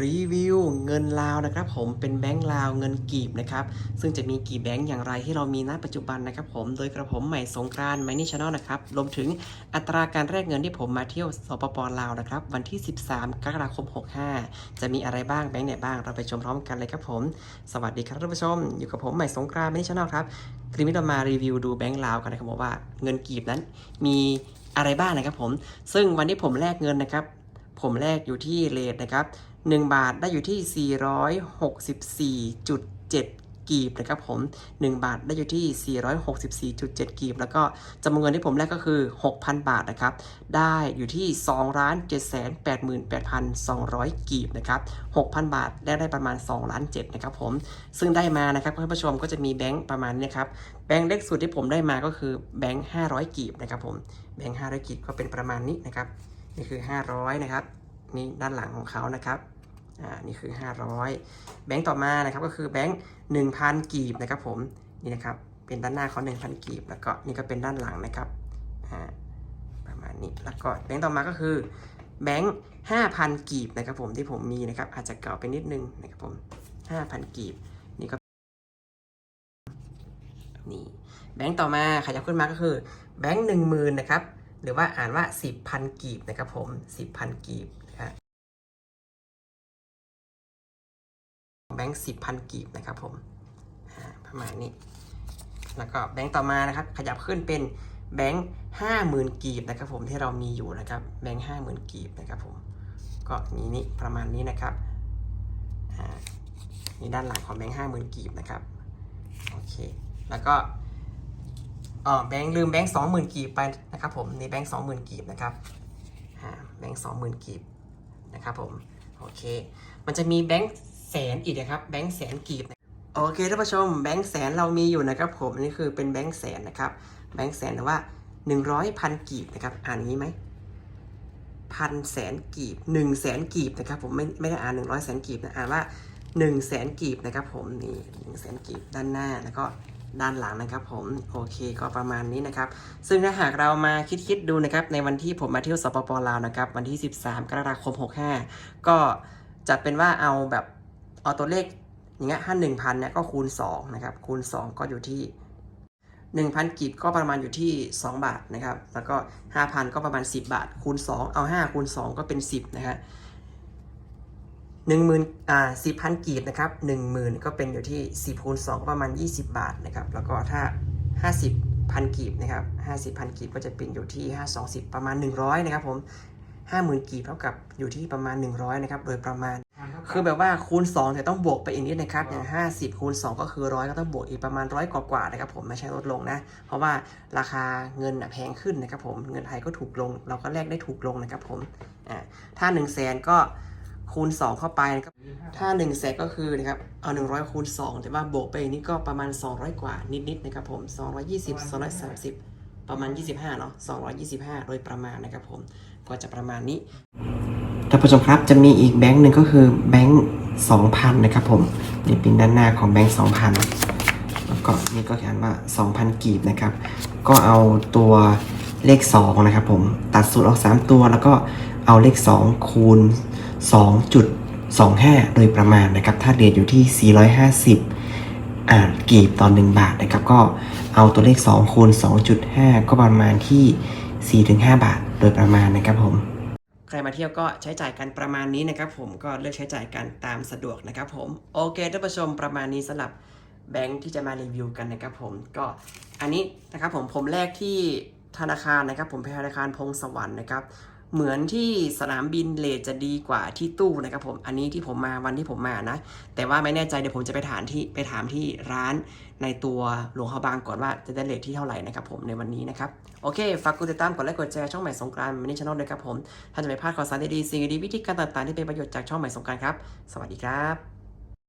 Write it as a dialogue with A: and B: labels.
A: รีวิวเงินลาวนะครับผมเป็นแบงก์ลาวเงินกีบนะครับซึ่งจะมีกี่แบงก์อย่างไรที่เรามีณปัจจุบันนะครับผมโดยกระผมใหม่สงกรานต์ไมนี่ชาแนลนะครับรวมถึงอัตราการแลกเงินที่ผมมาเที่ยวสปปลาวนะครับวันที่ 13 กรกฎาคม 65 จะมีอะไรบ้างแบงก์ไหนบ้างเราไปชมพร้อมกันเลยครับผม สวัสดีครับท่านผู้ชม อยู่กับผมใหม่สงกรานต์ไมนี่ชาแนลครับคลิปนี้เรามารีวิวดูแบงก์ลาวกันนะครับผมว่าเงินกีบนั้นมีอะไรบ้างนะครับผมซึ่งวันที่ผมแลกเงินนะครับผมแลกอยู่ที่เรทนะครับ 1 บาทได้อยู่ที่ 464.7 กีบนะครับผม 1 บาทได้อยู่ที่ 464.7 กีบ แล้วก็จำนวนเงินที่ผมแลกก็คือ 6,000 บาทนะครับ ได้อยู่ที่2 7 8 8 2 0 0 กีบนะครับ 6,000 บาทแลกได้ประมาณ 2 ล้าน7นะครับผม ซึ่งได้มานะครับท่านผู้ชมก็จะมีแบงค์ประมาณนี้ครับ แบงค์เล็กสุดที่ผมได้มาก็คือแบงค์500 กีบนะครับผม แบงค์500 กีบก็เป็นประมาณนี้นะครับ นี่คือ 500 นะครับ นี่ด้านหลังของเขานะครับอ่านี่คือ 500 แบงก์ต่อมานะครับก็คือแบงก์1,000 กีบนะครับผมนี่นะครับเป็นด้านหน้าเขา1,000 กีบ แล้วก็นี่ก็เป็นด้านหลังนะครับอ่าประมาณนี้แล้วก็แบงก์ต่อมาก็คือแบงก์5,000 กีบนะครับผมที่ผมมีนะครับอาจจะเก่าไปนิดนึงนะครับผม 5,000 กีบนี่ก็นี่แบงก์ต่อมาขยับขึ้นมาก็คือแบงก์หนึ่งหมื่นนะครับหรือว่าอ่านว่าสิบพันกีบนะครับผมสิบพันกีบ แบงก์สิบพันกีบนะครับผมประมาณนี้ แล้วก็แบงก์ต่อมานะครับ ขยับขึ้นเป็นแบงก์ห้าหมื่นกีบนะครับ ผมที่เรามีอยู่นะครับแบงก์ห้าหมื่นกีบนะครับผมก็มีนี่ประมาณนี้นะครับอ่านี่ด้านหลังของแบงก์ห้าหมื่นกีบนะครับโอเคแล้วก็อ๋อแบงค์ลืมแบงค์สองหมื่นกีบไปนะครับผมในแบงค์สองหมื่นกีบนะครับแบงค์สองหมื่นกีบนะครับผมโอเค มันจะมีแบงค์ แสนอีกนะครับแบงค์แสนกีบโอเคท่านผู้ชมแบงค์แสนเรามีอยู่นะครับผมนี่คือเป็นแบงค์แสนนะครับแบงค์แสนแต่ว่าหนึ่งร้อยพันกีบนะครับอ่านอย่างนี้ไหมพันแสนกีบหนึ่งแสนกีบนะครับผมไม่ไม่ได้อ่านหนึ่งร้อยแสนกีบนะอ่านว่า1แสนกีบนะครับผมนี่หนึ่งแสนกีบด้านหน้าแล้วก็ด้านหลังนะครับผมโอเคก็ประมาณนี้นะครับ ซึ่งถ้าหากเรามาคิดคิดดูนะครับในวันที่ผมมาเที่ยวสปปลาวนะครับวันที่ 13 กรกฎาคม 65 ก็จัดเป็นว่าเอาแบบ เอาตัวเลขอย่างเงี้ยถ้า1,000เนี่ยก็คูณ2นะครับคูณ 2 ก็อยู่ที่ 1,000กีบก็ประมาณอยู่ที่ 2 บาทนะครับแล้วก็ 5,000 ก็ประมาณ 10 บาท คูณ 2 เอา 5 คูณ 2 ก็เป็น 10นะฮะหนึ่งหมื่นอ่าสิบพันกีบนะครับหนึ่งหมื่นก็เป็นอยู่ที่สิบคูณสองก็ประมาณยี่สิบบาทนะครับแล้วก็ถ้าห้าสิบพันกีบนะครับห้าสิบพันกีบก็จะเป็นอยู่ที่ห้าสองสิบประมาณหนึ่งร้อยนะครับผม ห้าหมื่นกีบเท่ากับอยู่ที่ประมาณหนึ่งร้อยนะครับโดยประมาณ คือแบบว่าคูณ2แต่ต้องบวกไปอีกนิดนะครับอย่าง 50คูณ2ก็คือร้อยก็ต้องบวกอีกประมาณร้อยกว่าๆนะครับผมไม่ใช่ลดลงนะ เพราะว่าราคาเงินน่ะแพงขึ้นนะครับผมเงินไทยก็ถูกลง เราก็แลกได้ถูกลงนะครับผมอ่าถ้า1 0 0 0 0แสนก็คูณ 2 เข้าไปนะครับ ถ้า1 0 0 0 0แสนก็คือนะครับ เอา 100 คูณ 2 แต่ว่าบวกไปอีกนี่ก็ประมาณ 200 กว่านิดๆนะครับผม 220 230 ประมาณ 25 เนาะ225 โดยประมาณนะครับผม ก็จะประมาณนี้ ท่านผู้ชมครับ จะมีอีกแบงค์หนึ่งก็คือแบงค์สองพันนะครับผม นี่เป็นด้านหน้าของแบงค์สองพันแล้วก็นี่ก็เขียนว่า 2,000 กีบนะครับ ก็เอาตัวเลข 2 นะครับผม ตัดสูตรออก 3 ตัว แล้วก็เอาเลข 2 คูณ 2.25 โดยประมาณนะครับ ถ้าเรทอยู่ที่ 450 อ่ากีบต่อ1บาทนะครับ ก็เอาตัวเลข2คูณ2.5 ก็ประมาณที่ 4-5 บาทโดยประมาณนะครับผม ใครมาเที่ยวก็ใช้จ่ายกันประมาณนี้นะครับผมก็เลือกใช้จ่ายกันตามสะดวกนะครับผม โอเคท่านผู้ชมประมาณนี้สำหรับแบงค์ที่จะมารีวิวกันนะครับผมก็อันนี้นะครับผมผมแรกที่ธนาคารนะครับผมไปธนาคารพงสวรรค์นะครับ เหมือนที่สนามบินเลทจะดีกว่าที่ตู้นะครับผมอันนี้ที่ผมมาวันที่ผมมานะ แต่ว่าไม่แน่ใจเดี๋ยวผมจะไปถามที่ไปถามที่ร้านในตัวหลวงฮาบางก่อนว่าจะได้เลทที่เท่าไหร่นะครับผมในวันนี้นะครับ โอเค ฝากกดติดตามกดไลค์กดแชร์ช่องใหม่สงกรารมินิชแนลด้วยครับผมถ้าจะไม่พลาดข่าวสารดีๆสิ่งดีๆวิธีการต่างๆที่เป็นประโยชน์จากช่องใหม่สงกรารครับ สวัสดีครับ